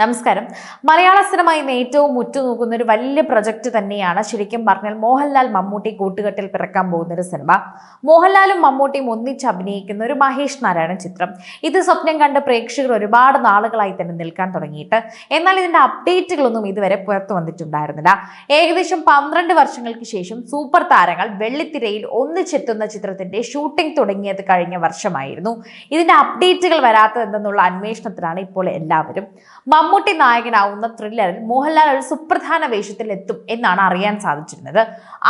നമസ്കാരം. മലയാള സിനിമ ഇന്ന് ഏറ്റവും ഉറ്റുനോക്കുന്ന ഒരു വലിയ പ്രൊജക്ട് തന്നെയാണ് ശരിക്കും പറഞ്ഞാൽ മോഹൻലാൽ മമ്മൂട്ടി കൂട്ടുകെട്ടിൽ പിറക്കാൻ പോകുന്ന ഒരു സിനിമ. മോഹൻലാലും മമ്മൂട്ടിയും ഒന്നിച്ച് അഭിനയിക്കുന്ന ഒരു മഹേഷ് നാരായണൻ ചിത്രം. ഇത് സ്വപ്നം കണ്ട് പ്രേക്ഷകർ ഒരുപാട് നാളുകളായി തന്നെ നിൽക്കാൻ തുടങ്ങിയിട്ട്. എന്നാൽ ഇതിന്റെ അപ്ഡേറ്റുകളൊന്നും ഇതുവരെ പുറത്തു വന്നിട്ടുണ്ടായിരുന്നില്ല. ഏകദേശം പന്ത്രണ്ട് വർഷങ്ങൾക്ക് ശേഷം സൂപ്പർ താരങ്ങൾ വെള്ളിത്തിരയിൽ ഒന്നിച്ചെത്തുന്ന ചിത്രത്തിന്റെ ഷൂട്ടിംഗ് തുടങ്ങിയത് കഴിഞ്ഞ വർഷമായിരുന്നു. ഇതിന്റെ അപ്ഡേറ്റുകൾ വരാത്തതെന്നുള്ള അന്വേഷണത്തിലാണ് ഇപ്പോൾ എല്ലാവരും. മമ്മൂട്ടി നായകനാവുന്ന ത്രില്ലറിൽ മോഹൻലാൽ ഒരു സുപ്രധാന വേഷത്തിൽ എത്തും എന്നാണ് അറിയാൻ സാധിച്ചിരുന്നത്.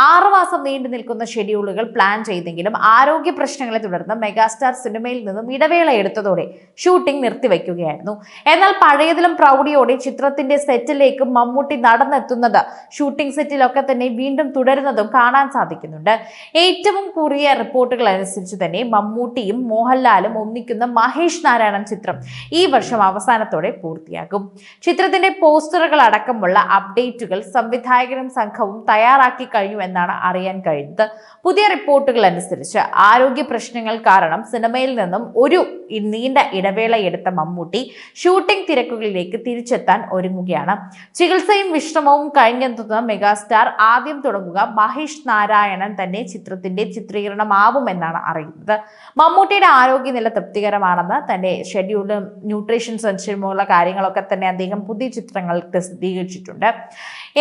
ആറു മാസം നീണ്ടു നിൽക്കുന്ന ഷെഡ്യൂളുകൾ പ്ലാൻ ചെയ്തെങ്കിലും ആരോഗ്യ പ്രശ്നങ്ങളെ തുടർന്ന് മെഗാസ്റ്റാർ സിനിമയിൽ നിന്നും ഇടവേള എടുത്തതോടെ ഷൂട്ടിംഗ് നിർത്തിവെക്കുകയായിരുന്നു. എന്നാൽ പഴയതിലും പ്രൗഢിയോടെ ചിത്രത്തിന്റെ സെറ്റിലേക്ക് മമ്മൂട്ടി നടന്നെത്തുന്നത് ഷൂട്ടിംഗ് സെറ്റിലൊക്കെ തന്നെ വീണ്ടും തുടരുന്നതും കാണാൻ സാധിക്കുന്നുണ്ട്. ഏറ്റവും കുറിയ റിപ്പോർട്ടുകൾ അനുസരിച്ച് തന്നെ മമ്മൂട്ടിയും മോഹൻലാലും ഒന്നിക്കുന്ന മഹേഷ് നാരായണൻ ചിത്രം ഈ വർഷം അവസാനത്തോടെ പൂർത്തിയാക്കും ചിത്രത്തിന്റെ പോസ്റ്ററുകൾ അടക്കമുള്ള അപ്ഡേറ്റുകൾ സംവിധായകനും സംഘവും തയ്യാറാക്കി കഴിഞ്ഞു എന്നാണ് അറിയാൻ കഴിഞ്ഞത് പുതിയ റിപ്പോർട്ടുകൾ അനുസരിച്ച് ആരോഗ്യ പ്രശ്നങ്ങൾ കാരണം സിനിമയിൽ നിന്നും ഒരു നീണ്ട ഇടവേള എടുത്ത മമ്മൂട്ടി ഷൂട്ടിംഗ് തിരക്കുകളിലേക്ക് തിരിച്ചെത്താൻ ഒരുങ്ങുകയാണ്. ചികിത്സയും വിശ്രമവും കഴിഞ്ഞെത്തുന്ന മെഗാസ്റ്റാർ ആദ്യം തുടങ്ങുക മഹേഷ് നാരായണൻ തന്നെ ചിത്രത്തിന്റെ ചിത്രീകരണമാവുമെന്നാണ് അറിയുന്നത്. മമ്മൂട്ടിയുടെ ആരോഗ്യനില തൃപ്തികരമാണെന്ന് തന്റെ ഷെഡ്യൂളും ന്യൂട്രീഷൻ സെൻഷനുമുള്ള കാര്യങ്ങളൊക്കെ തന്നെ അദ്ദേഹം പുതിയ ചിത്രങ്ങൾ പ്രസിദ്ധീകരിച്ചിട്ടുണ്ട്.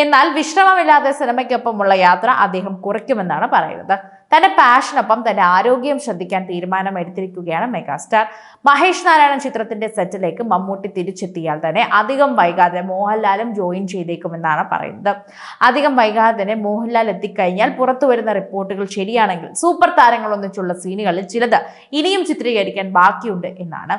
എന്നാൽ വിശ്രമമില്ലാതെ സിനിമയ്ക്കൊപ്പമുള്ള യാത്ര അദ്ദേഹം കുറയ്ക്കുമെന്നാണ് പറയുന്നത്. തന്റെ പാഷനൊപ്പം തന്റെ ആരോഗ്യം ശ്രദ്ധിക്കാൻ തീരുമാനം എടുത്തിരിക്കുകയാണ് മെഗാസ്റ്റാർ. മഹേഷ് നാരായണൻ ചിത്രത്തിന്റെ സെറ്റിലേക്ക് മമ്മൂട്ടി തിരിച്ചെത്തിയാൽ തന്നെ അധികം വൈകാതെ മോഹൻലാലും ജോയിൻ ചെയ്തേക്കുമെന്നാണ് പറയുന്നത്. അധികം വൈകാതെ തന്നെ മോഹൻലാൽ എത്തിക്കഴിഞ്ഞാൽ പുറത്തു വരുന്ന റിപ്പോർട്ടുകൾ ശരിയാണെങ്കിൽ സൂപ്പർ താരങ്ങൾ ഒന്നിച്ചുള്ള സീനുകളിൽ ചിലത് ഇനിയും ചിത്രീകരിക്കാൻ ബാക്കിയുണ്ട് എന്നാണ്.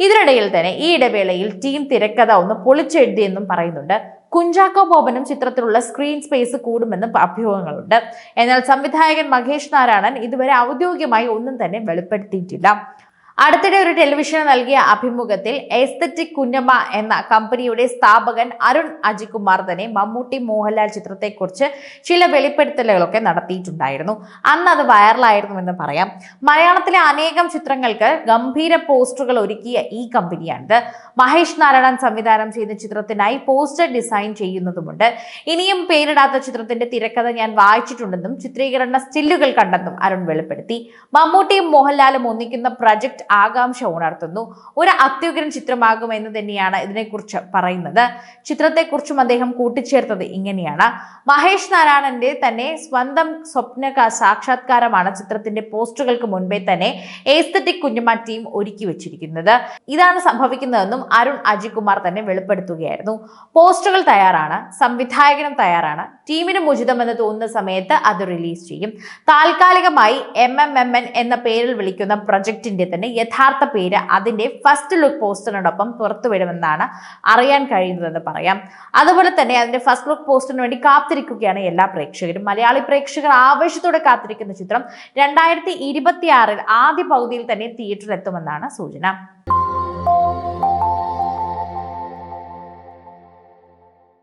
ഇതിനിടയിൽ തന്നെ ഈ ഇടവേളയിൽ ടീം തിരക്കഥ ഒന്ന് പൊളിച്ചെഴുതിയെന്നും പറയുന്നുണ്ട്. കുഞ്ചാക്കോ ബോബനും ചിത്രത്തിലുള്ള സ്ക്രീൻ സ്പേസ് കൂടുമെന്ന് അഭ്യൂഹങ്ങളുണ്ട്. എന്നാൽ സംവിധായകൻ മഹേഷ് നാരായണൻ ഇതുവരെ ഔദ്യോഗികമായി ഒന്നും തന്നെ വെളിപ്പെടുത്തിയിട്ടില്ല. അടുത്തിടെ ഒരു ടെലിവിഷന് നൽകിയ അഭിമുഖത്തിൽ എസ്തറ്റിക് കുഞ്ഞമ്മ എന്ന കമ്പനിയുടെ സ്ഥാപകൻ അരുൺ അജികുമാർ തന്നെ മമ്മൂട്ടി മോഹൻലാൽ ചിത്രത്തെക്കുറിച്ച് ചില വെളിപ്പെടുത്തലുകളൊക്കെ നടത്തിയിട്ടുണ്ടായിരുന്നു. അന്ന് അത് വൈറലായിരുന്നുവെന്ന് പറയാം. മലയാളത്തിലെ അനേകം ചിത്രങ്ങൾക്ക് ഗംഭീര പോസ്റ്ററുകൾ ഒരുക്കിയ ഈ കമ്പനിയാണിത്. മഹേഷ് നാരായണൻ സംവിധാനം ചെയ്ത ചിത്രത്തിനായി പോസ്റ്റർ ഡിസൈൻ ചെയ്യുന്നതുമുണ്ട്. ഇനിയും പേരിടാത്ത ചിത്രത്തിന്റെ തിരക്കഥ ഞാൻ വായിച്ചിട്ടുണ്ടെന്നും ചിത്രീകരണ സ്റ്റില്ലുകൾ കണ്ടെന്നും അരുൺ വെളിപ്പെടുത്തി. മമ്മൂട്ടിയും മോഹൻലാലും ഒന്നിക്കുന്ന പ്രൊജക്ട് ആകാംക്ഷ ഉണർത്തുന്നു. ഒരു അത്യുഗ്രൻ ചിത്രമാകുമെന്ന് തന്നെയാണ് ഇതിനെക്കുറിച്ച് പറയുന്നത്. ചിത്രത്തെക്കുറിച്ചും അദ്ദേഹം കൂട്ടിച്ചേർത്തത് ഇങ്ങനെയാണ്. മഹേഷ് നാരായണന്റെ തന്നെ സ്വന്തം സ്വപ്ന സാക്ഷാത്കാരമാണ് ചിത്രത്തിന്റെ പോസ്റ്ററുകൾക്ക് മുൻപേ തന്നെ ഏസ്തറ്റിക് കുഞ്ഞമ്മ ടീം ഒരുക്കി വെച്ചിരിക്കുന്നത്. ഇതാണ് സംഭവിക്കുന്നതെന്നും അരുൺ അജികുമാർ തന്നെ വെളിപ്പെടുത്തുകയായിരുന്നു. പോസ്റ്ററുകൾ തയ്യാറാണ് സംവിധായകനും തയ്യാറാണ്. ടീമിനും ഉചിതമെന്ന് തോന്നുന്ന സമയത്ത് അത് റിലീസ് ചെയ്യും. താൽക്കാലികമായി എം എം എം എൻ എന്ന പേരിൽ വിളിക്കുന്ന പ്രൊജക്ടിന്റെ തന്നെ യഥാർത്ഥ പേര് അതിന്റെ ഫസ്റ്റ് ലുക്ക് പോസ്റ്ററിനോടൊപ്പം പുറത്തുവിടുമെന്നാണ് അറിയാൻ കഴിയുന്നതെന്ന് പറയാം. അതുപോലെ തന്നെ അതിന്റെ ഫസ്റ്റ് ലുക്ക് പോസ്റ്ററിന് വേണ്ടി കാത്തിരിക്കുകയാണ് എല്ലാ പ്രേക്ഷകരും. മലയാളി പ്രേക്ഷകർ ആവേശത്തോടെ കാത്തിരിക്കുന്ന ചിത്രം രണ്ടായിരത്തി ഇരുപത്തിയാറിൽ ആദ്യ പകുതിയിൽ തന്നെ തിയേറ്ററിൽ എത്തുമെന്നാണ് സൂചന.